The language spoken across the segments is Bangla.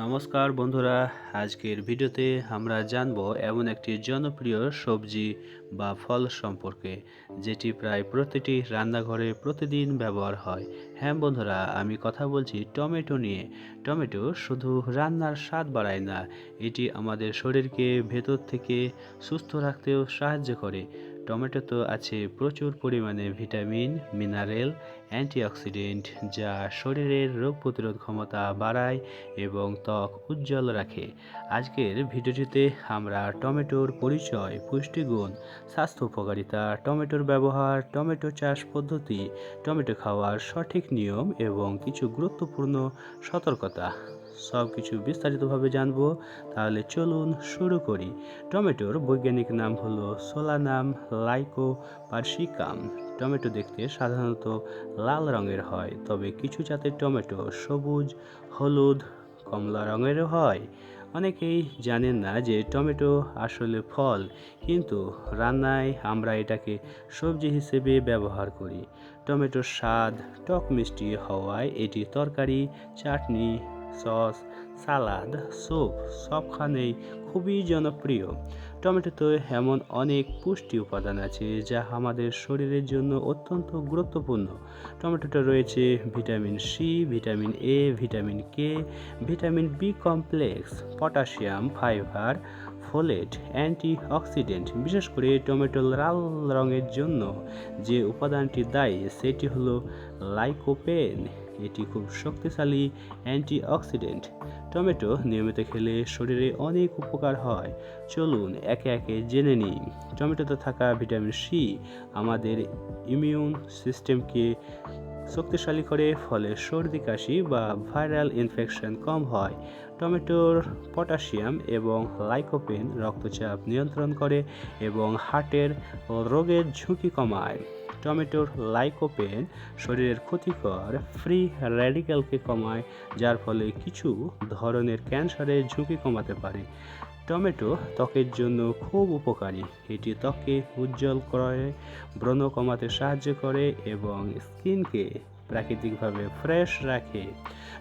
নমস্কার বন্ধুরা, আজকের ভিডিওতে আমরা জানব এমন একটি জনপ্রিয় সবজি বা ফল সম্পর্কে, যেটি প্রায় প্রতিটি রান্নাঘরে প্রতিদিন ব্যবহার হয়। হ্যাঁ বন্ধুরা, আমি কথা বলছি টমেটো নিয়ে। টমেটো শুধু রান্নার স্বাদ বাড়ায় না, এটি আমাদের শরীরকে ভেতর থেকে সুস্থ রাখতেও সাহায্য করে। টমেটোতে আছে প্রচুর পরিমাণে ভিটামিন, মিনারেল, অ্যান্টিঅক্সিডেন্ট, যা শরীরের রোগ প্রতিরোধ ক্ষমতা বাড়ায় এবং ত্বক উজ্জ্বল রাখে। আজকের ভিডিওটিতে আমরা টমেটোর পরিচয়, পুষ্টিগুণ, স্বাস্থ্য উপকারিতা, টমেটোর ব্যবহার, টমেটো চাষ পদ্ধতি, টমেটো খাওয়ার সঠিক নিয়ম এবং কিছু গুরুত্বপূর্ণ সতর্কতা সব কিছু বিস্তারিতভাবে জানব। তাহলে চলুন শুরু করি। টমেটোর বৈজ্ঞানিক নাম হলো সোলানাম লাইকো পার্সিকাম টমেটো দেখতে সাধারণত লাল রঙের হয়, তবে কিছু জাতের টমেটো সবুজ, হলুদ, কমলা রঙেরও হয়। অনেকেই জানেন না যে টমেটো আসলে ফল, কিন্তু রান্নায় আমরা এটাকে সবজি হিসেবে ব্যবহার করি। টমেটোর স্বাদ টক মিষ্টি হওয়ায় এটি তরকারি, চাটনি সস, সালাদ, স্যুপ সবখানেই খুবই জনপ্রিয়। টমেটোতে এমন অনেক পুষ্টি উপাদান আছে যা আমাদের শরীরের জন্য অত্যন্ত গুরুত্বপূর্ণ। টমেটোতে রয়েছে vitamin C, vitamin A, vitamin K, vitamin B complex, potassium, fibre, folate antioxidant বিশেষ করে টমেটো লাল রঙের জন্য যে উপাদানটি দায়ী সেটি হলো লাইকোপেন। এটি খুব শক্তিশালী অ্যান্টিঅক্সিডেন্ট। টমেটো নিয়মিত খেলে শরীরে অনেক উপকার হয়। চলুন একে একে জেনে নিই। টমেটোতে থাকা ভিটামিন সি আমাদের ইমিউন সিস্টেমকে শক্তিশালী করে, ফলে সর্দি, কাশি বা ভাইরাল ইনফেকশন কম হয়। টমেটোর পটাশিয়াম এবং লাইকোপেন রক্তচাপ নিয়ন্ত্রণ করে এবং হার্টের রোগের ঝুঁকি কমায়। টমেটোর লাইকোপেন শরীরের ক্ষতিকর ফ্রি র্যাডিক্যালকে কমায়, যার ফলে কিছু ধরনের ক্যান্সারের ঝুঁকি কমাতে পারে। টমেটো ত্বকের জন্য খুব উপকারী। এটি ত্বককে উজ্জ্বল করে, ব্রণ কমাতে সাহায্য করে এবং স্কিনকে প্রাকৃতিকভাবে ফ্রেশ রাখে।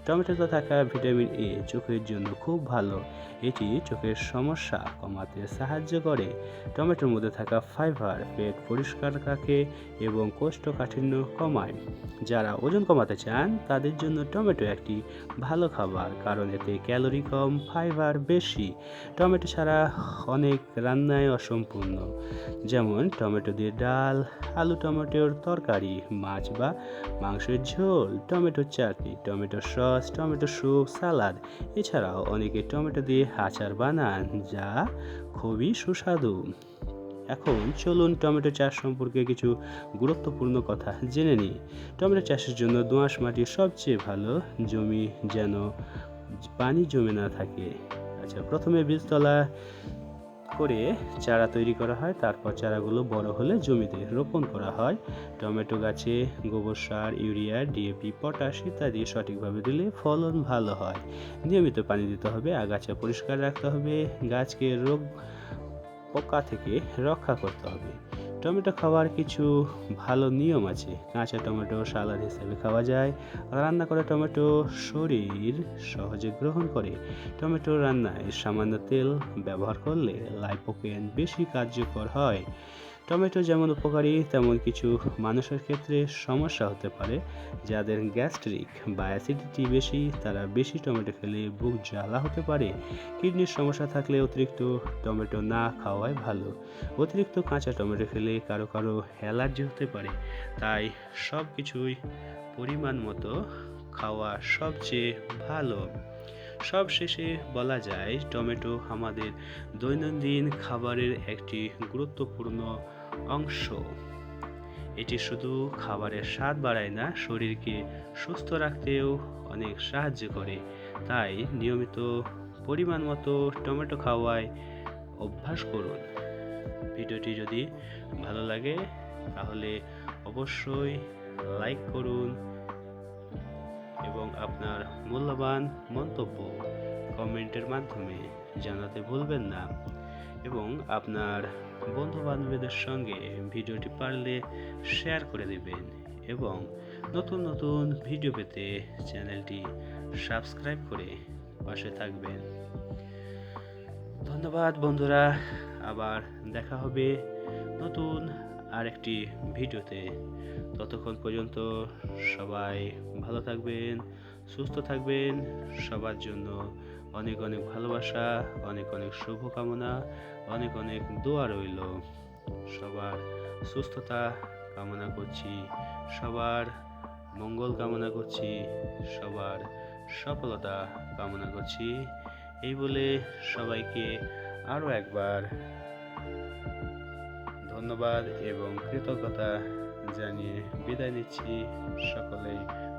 টমেটোতে থাকা ভিটামিন এ চোখের জন্য খুব ভালো। এটি চোখের সমস্যা কমাতে সাহায্য করে। টমেটোর মধ্যে থাকা ফাইবার পেট পরিষ্কার রাখে এবং কোষ্ঠকাঠিন্য কমায়। যারা ওজন কমাতে চান, তাদের জন্য টমেটো একটি ভালো খাবার, কারণ এতে ক্যালোরি কম ফাইবার বেশি। টমেটো ছাড়া অনেক রান্নায় অসম্পূর্ণ। যেমন টমেটো দিয়ে ডাল, আলু টমেটোর তরকারি, মাছ বা মাংসের ঝোল, tomato chutney, tomato sauce, tomato soup, salad. এছাড়াও অনেকে টমেটো দিয়ে আচার বানান, যা খুবই সুস্বাদু। এখন চলুন টমেটো চাষ সম্পর্কে কিছু গুরুত্বপূর্ণ কথা জেনে নিই। টমেটো চাষের জন্য দোঁয়াশ মাটি সবচেয়ে ভালো জমি যেন পানি জমে না থাকে। আচ্ছা প্রথমে বীজতলা করে চারা তৈরি করা হয়। তারপর চারাগুলো বড় হলে জমিতে রোপণ করা হয়। টমেটো গাছে গোবর সার, ইউরিয়া ডিএপি পটাশ ইত্যাদি সঠিকভাবে দিলে ফলন ভালো হয়। নিয়মিত পানি দিতে হবে, আগাছা পরিষ্কার রাখতে হবে, গাছকে রোগ পোকা থেকে রক্ষা করতে হবে। টমেটো খাওয়ার কিছু ভালো নিয়ম আছে। কাঁচা টমেটো সালাদ হিসেবে খাওয়া যায়। রান্না করা টমেটো শরীর সহজে গ্রহণ করে। টমেটো রান্নায় সামান্য তেল ব্যবহার করলে লাইপোকেন বেশি কার্যকর হয়। টমেটো যেমন উপকারী, তেমন কিছু মানুষের ক্ষেত্রে সমস্যা হতে পারে। যাদের গ্যাস্ট্রিক বা অ্যাসিডিটি বেশি, তারা বেশি টমেটো খেলে বুক জ্বালা হতে পারে। কিডনির সমস্যা থাকলে অতিরিক্ত টমেটো না খাওয়াই ভালো। অতিরিক্ত কাঁচা টমেটো খেলে কারও কারও অ্যালার্জি হতে পারে। তাই সব কিছুই পরিমাণ মতো খাওয়া সবচেয়ে ভালো। সব শেষে বলা যায়, টমেটো আমাদের দৈনন্দিন খাবারের একটি গুরুত্বপূর্ণ অংশ। এটি শুধু খাবারের স্বাদ বাড়ায় না, শরীরকে সুস্থ রাখতেও অনেক সাহায্য করে। তাই নিয়মিত পরিমাণ মতো টমেটো খাওয়ায় অভ্যাস করুন। ভিডিওটি যদি ভালো লাগে, তাহলে অবশ্যই লাইক করুন এবং আপনার মূল্যবান মন্তব্য কমেন্টের মাধ্যমে জানাতে ভুলবেন না। এবং আপনার বন্ধু বান্ধবীদের সঙ্গে ভিডিওটি পারলে শেয়ার করে দেবেন এবং নতুন নতুন ভিডিও পেতে চ্যানেলটি সাবস্ক্রাইব করে পাশে থাকবেন। ধন্যবাদ বন্ধুরা, আবার দেখা হবে নতুন আরেকটি ভিডিওতে। ততক্ষণ পর্যন্ত সবাই ভালো থাকবেন, সুস্থ থাকবেন, সবার জন্য অনেক অনেক ভালোবাসা, অনেক অনেক শুভকামনা, অনেক অনেক দোয়া রইল। সবার সুস্থতা কামনা করছি, সবার মঙ্গল কামনা করছি, সবার সফলতা কামনা করছি। এই বলে সবাইকে আরও একবার ধন্যবাদ এবং কৃতজ্ঞতা জানিয়ে বিদায় নিচ্ছি সকলেই।